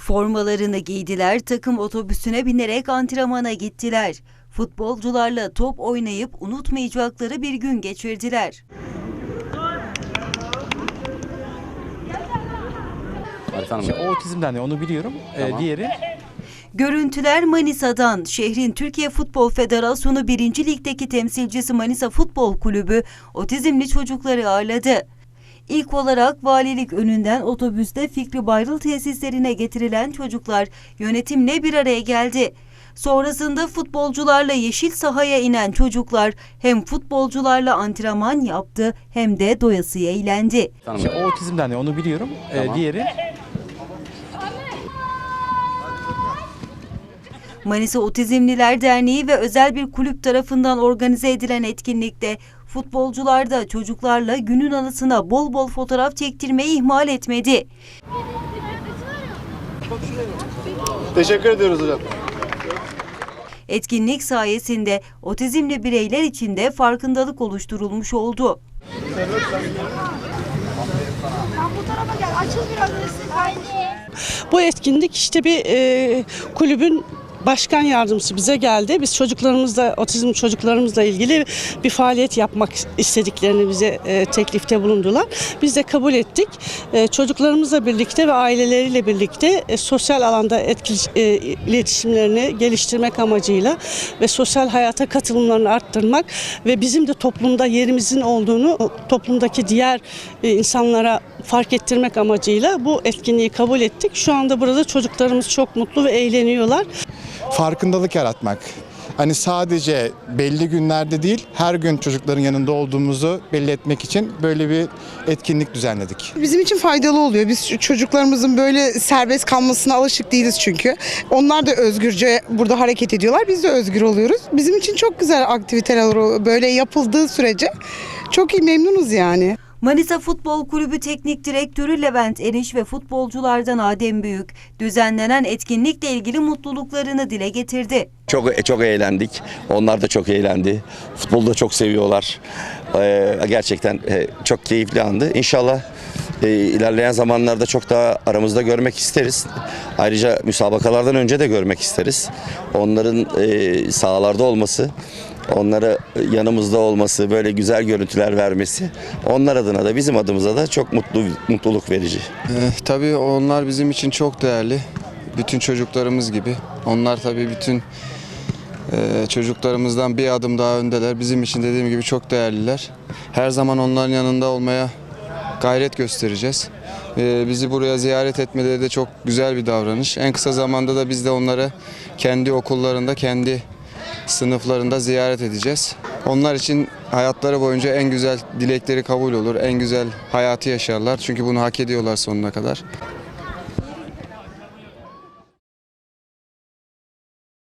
Formalarını giydiler, takım otobüsüne binerek antrenmana gittiler. Futbolcularla top oynayıp unutmayacakları bir gün geçirdiler. Hanım. O otizmden de onu biliyorum. Ee, Tamam. diğeri Görüntüler Manisa'dan. Şehrin Türkiye Futbol Federasyonu 1. Lig'deki temsilcisi Manisa Futbol Kulübü otizmli çocukları ağırladı. İlk olarak valilik önünden otobüste Fikri Bayrıl tesislerine getirilen çocuklar yönetimle bir araya geldi. Sonrasında futbolcularla yeşil sahaya inen çocuklar hem futbolcularla antrenman yaptı hem de doyasıya eğlendi. Hanım. o otizmden de onu biliyorum. Ee, Tamam. diğeri Manisa Otizmliler Derneği ve özel bir kulüp tarafından organize edilen etkinlikte futbolcular da çocuklarla günün anısına bol bol fotoğraf çektirmeyi ihmal etmedi. Teşekkür ediyoruz hocam. Etkinlik sayesinde otizmli bireyler için de farkındalık oluşturulmuş oldu. Bu tarafa gel. Açıl biraz resim. Haydi. Bu etkinlik işte bir e, kulübün başkan yardımcısı bize geldi. Biz çocuklarımızla, otizm çocuklarımızla ilgili bir faaliyet yapmak istediklerini bize e, teklifte bulundular. Biz de kabul ettik. E, çocuklarımızla birlikte ve aileleriyle birlikte e, sosyal alanda etkili, e, iletişimlerini geliştirmek amacıyla ve sosyal hayata katılımlarını arttırmak ve bizim de toplumda yerimizin olduğunu toplumdaki diğer e, insanlara fark ettirmek amacıyla bu etkinliği kabul ettik. Şu anda burada çocuklarımız çok mutlu ve eğleniyorlar. Farkındalık yaratmak. Hani sadece belli günlerde değil, her gün çocukların yanında olduğumuzu belli etmek için böyle bir etkinlik düzenledik. Bizim için faydalı oluyor. Biz çocuklarımızın böyle serbest kalmasına alışık değiliz çünkü. Onlar da özgürce burada hareket ediyorlar. Biz de özgür oluyoruz. Bizim için çok güzel aktiviteler böyle yapıldığı sürece çok iyi memnunuz yani. Manisa Futbol Kulübü Teknik Direktörü Levent Eriş ve futbolculardan Adem Büyük düzenlenen etkinlikle ilgili mutluluklarını dile getirdi. Çok çok eğlendik. Onlar da çok eğlendi. Futbolu da çok seviyorlar. Ee, gerçekten e, çok keyifli andı. İnşallah e, ilerleyen zamanlarda çok daha aramızda görmek isteriz. Ayrıca müsabakalardan önce de görmek isteriz. Onların e, sahalarda olması, onlara yanımızda olması, böyle güzel görüntüler vermesi onlar adına da bizim adımıza da çok mutlu mutluluk verici. Eh, tabii onlar bizim için çok değerli. Bütün çocuklarımız gibi. Onlar tabii bütün eh, çocuklarımızdan bir adım daha öndeler. Bizim için dediğim gibi çok değerliler. Her zaman onların yanında olmaya gayret göstereceğiz. Eh, bizi buraya ziyaret etmeleri de çok güzel bir davranış. En kısa zamanda da biz de onları kendi okullarında, kendi sınıflarında ziyaret edeceğiz. Onlar için hayatları boyunca en güzel dilekleri kabul olur, en güzel hayatı yaşarlar. Çünkü bunu hak ediyorlar sonuna kadar.